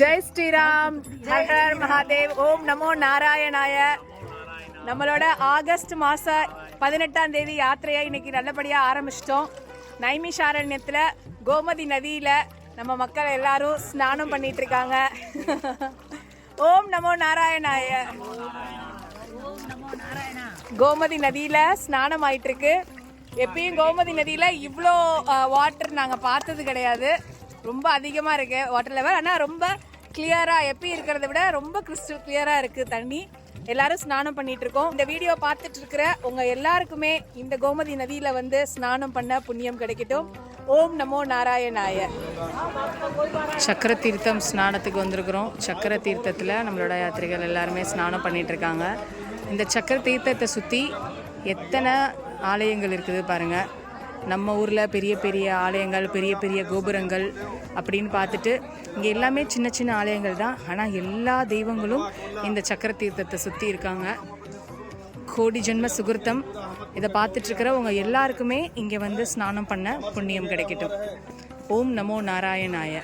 ஜெய் ஸ்ரீராம். ஹர் ஹர் மகாதேவ். ஓம் நமோ நாராயணாய. நம்மளோட ஆகஸ்ட் மாச பதினெட்டாம் தேதி யாத்திரையை இன்னைக்கு நல்லபடியா ஆரம்பிச்சிட்டோம். நைமிஷாரண்யத்துல கோமதி நதியில நம்ம மக்கள் எல்லாரும் ஸ்நானம் பண்ணிட்டு இருக்காங்க. ஓம் நமோ நாராயணாய. கோமதி நதியில ஸ்நானம் ஆயிட்டு இருக்கு. எப்பயும் கோமதி நதியில இவ்வளோ வாட்டர் நாங்கள் பார்த்தது கிடையாது. ரொம்ப அதிகமாக இருக்கு. வாட்டர் லெவல் ஆனால் ரொம்ப கிளியராக எப்பயும் இருக்கிறத விட ரொம்ப கிறிஸ்டல் கிளியராக இருக்குது தண்ணி. எல்லாரும் ஸ்நானம் பண்ணிட்டு இருக்கோம். இந்த வீடியோ பார்த்துட்டு இருக்கிற உங்க எல்லாருக்குமே இந்த கோமதி நதியில வந்து ஸ்நானம் பண்ண புண்ணியம் கிடைக்கட்டும். ஓம் நமோ நாராயணாய. சக்கர தீர்த்தம் ஸ்நானத்துக்கு வந்திருக்கிறோம். சக்கர தீர்த்தத்தில் நம்மளோட யாத்திரிகள் எல்லாருமே ஸ்நானம் பண்ணிட்டு இருக்காங்க. இந்த சக்கர தீர்த்தத்தை சுற்றி எத்தனை ஆலயங்கள் இருக்குது பாருங்கள் நம்ம ஊரில் பெரிய பெரிய ஆலயங்கள் பெரிய பெரிய கோபுரங்கள் அப்படின்னு பார்த்துட்டு இங்கே எல்லாமே சின்ன சின்ன ஆலயங்கள் தான். ஆனால் எல்லா தெய்வங்களும் இந்த சக்கர தீர்த்தத்தை சுற்றி இருக்காங்க. கோடி ஜென்ம சுகிர்த்தம். இதை பார்த்துட்ருக்கிற உங்கள் எல்லாருக்குமே இங்கே வந்து ஸ்நானம் பண்ண புண்ணியம் கிடைக்கட்டும். ஓம் நமோ நாராயணாய.